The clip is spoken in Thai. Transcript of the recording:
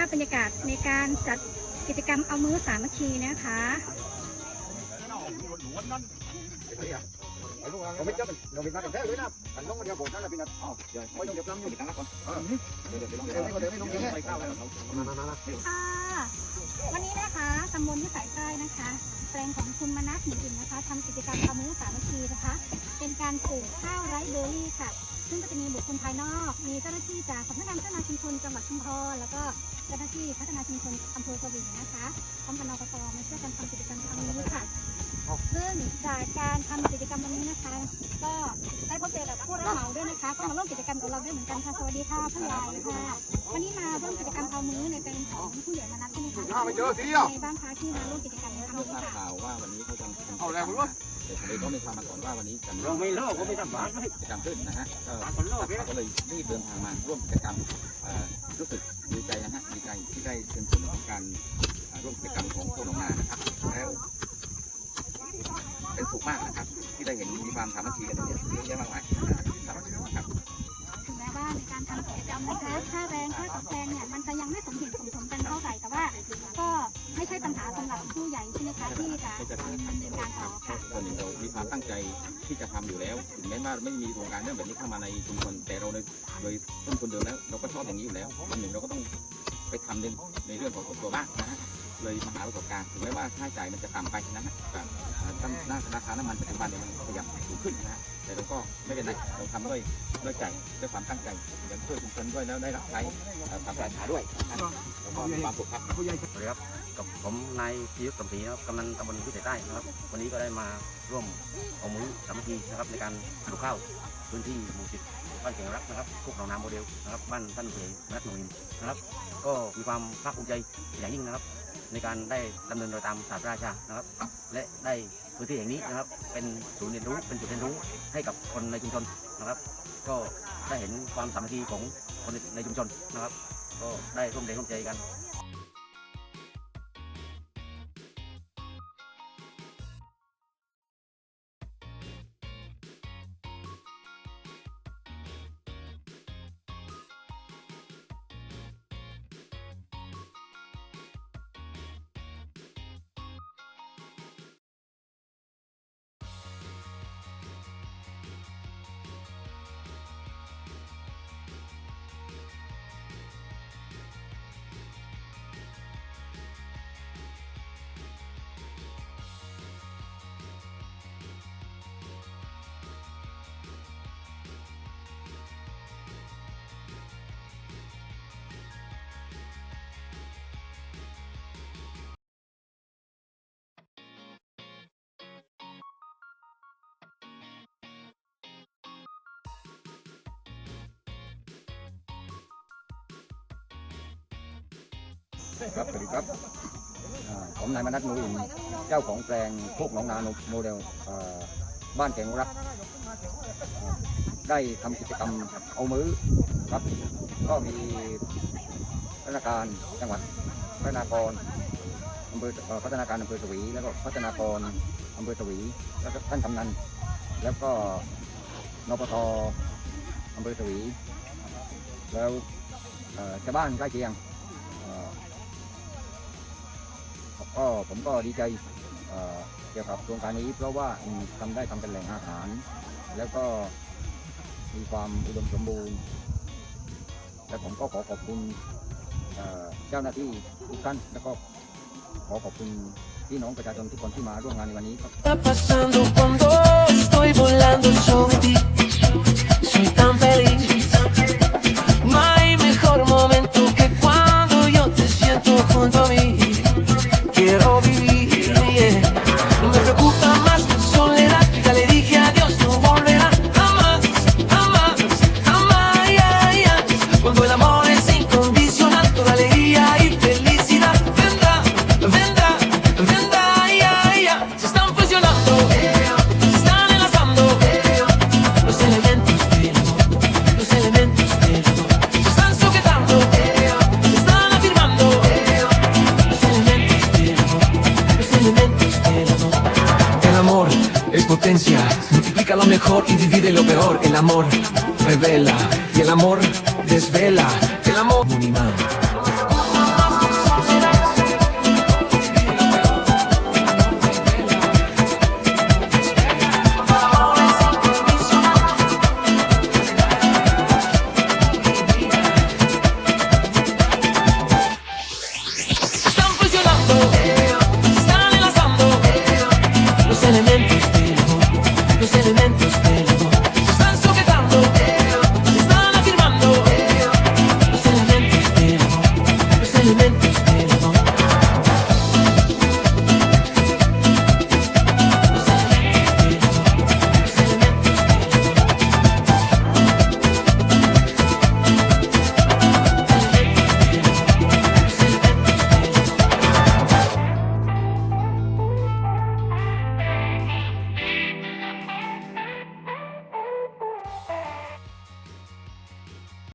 าพบรรยากาศในการจัดกิจกรรมเอามือสามัคคีนะคะวันนี้นะคะตำบลที่สายใต้นะคะแปลงของคุณมนัสหนึ่งนะคะทำกิจกรรมเอามือสามัคคีนะคะ เป็นการปลูกข้าวไรเบอร์รี่ค่ะ ซึ่งก็จะมีบุคคลภายนอก มีเจ้าหน้าที่จากสำนักงานพัฒนาชุมชนจังหวัดชุมพรแล้วก็เจ้าหน้าที่พัฒนาชุมชนอำเภอสวิงนะคะพร้อมกับนปปมาช่วยกันทำกิจกรรมครั้งนี้ค่ะ ซึ่งจากการทำกิจกรรมวันนี้นะคะ ก็ได้พบเจอกับผู้รับเหมาด้วยนะคะ ก็มาร่วมกิจกรรมกับเราด้วยเหมือนกันค่ะ สวัสดีค่ะผู้ใหญ่ค่ะ วันนี้มาร่วมกิจกรรมเอามือในเป็นของผู้ใหญ่มานัดใช่ไหมคะข้าวไม่เจอทีอะในบ้านพักที่มาร่วมกิจกรรมในครั้งนี้ทราบค่ะข่าวว่าวันนี้เขาจะทำเอาแล้วคุณวะ แต่ผมเองก็ไม่ทราบมาก่อนว่าวันนี้จะมีเราไม่เลิกก็ไม่ทำบ้านกิจกรรมขึ้นนะฮะก็บ้านคนเลิกทราบข่าวก็เลยรีบเดินทางมาร่วมกิจกรรมเอ่อรู้สึกดีใจนะฮะดีใจที่ได้เป็นส่วนหนึ่งของการเอ่อร่วมกิจกรรมของพวกหนองนานะครับแล้วเป็นสุขมากนะครับ ที่ได้เห็นมีความสามัคคีกันอย่างเนี้ยเยอะแยะมากมายนะครับครับ ถึงแม้ว่าในการทำกิจกรรมนะคะค่าแรงค่าตอบแทนเนี่ยมันจะยังไม่สมเหตุสม ใช่ปัญหาสำหรับผู้ใหญ่ใช่ไหมคะที่จะดำเนินการต่อค่ะส่วนหนึ่งเรามีความตั้งใจที่จะทำอยู่แล้ว ถึงแม้ว่าไม่มีโครงการเรื่องแบบนี้เข้ามาในชุมชนแต่เราโดยโดยต้นทุนเดิมแล้ว เราก็ชอบอย่างนี้อยู่แล้ววันหนึ่งเราก็ต้องไปทำในในเรื่องของส่วนตัวบ้างนะฮะ เลยมาหาประสบการณ์ถึงแม้ว่าค่าใช้จ่ายมันจะต่ำไปนะฮะแบบอ่าตั้งหน้าราคาน้ำมันปัจจุบันเนี่ยมันขยับสูงขึ้นนะฮะแต่เราก็ไม่เป็นไรเราทำด้วยด้วยใจด้วยความตั้งใจอยากช่วยชุมชนด้วยแล้วได้รับใช้ความปรารถนาด้วยนะแล้วก็มีความสุขครับผู้ใหญ่สวัสดีครับกับผมนายพิยุทธ์สมศรีนะครับกำนันตำบลพิเศษใต้นะครับ วันนี้ก็ได้มาร่วมเอามือสามัคคีนะครับในการปลูกข้าวพื้นที่หมู่สิบบ้านเก่งรักนะครับพวกหนองนาโมเดลนะครับบ้านท่านเพยนัทหนุนนะครับ ก็มีความภาคภูมิใจอย่างยิ่งนะครับ ในการได้ดำเนินโดยตามศาสตร์ราชานะครับ และได้พื้นที่แห่งนี้นะครับ เป็นศูนย์เรียนรู้เป็นจุดเรียนรู้ให้กับคนในชุมชนนะครับ ก็ได้เห็นความสามัคคีของคนในชุมชนนะครับ ก็ได้ร่วมแรงร่วมใจกัน ครับสวัสดีครับอ่าผมนายมนัสนูอินเจ้าของแปลงโคกหนองนาโมเดลอ่าบ้านแก่งรักอ่าได้ทำกิจกรรมเอามือครับ ก็มีพัฒนาการจังหวัดพัฒนากรอำเภอเอ่อพัฒนาการอำเภอสวี แล้วก็พัฒนากรอำเภอสวีแล้วก็ท่านกำนันแล้วก็นปทอำเภอสวี แล้วเอ่อชาวบ้านใกล้เคียง ก็ผมก็ดีใจเกี่ยวกับโครงการนี้ เพราะว่าอืมทำได้ทำเป็นแหล่งอาหาร แล้วก็มีความอุดมสมบูรณ์และผมก็ขอขอบคุณเอ่อเจ้าหน้าที่ทุกท่านแล้วก็ขอขอบคุณพี่น้องประชาชนทุกคนที่มาร่วมงานในวันนี้ครับ multiplica lo mejor y divide lo peor. El amor revela y el amor desvela. El amor elementos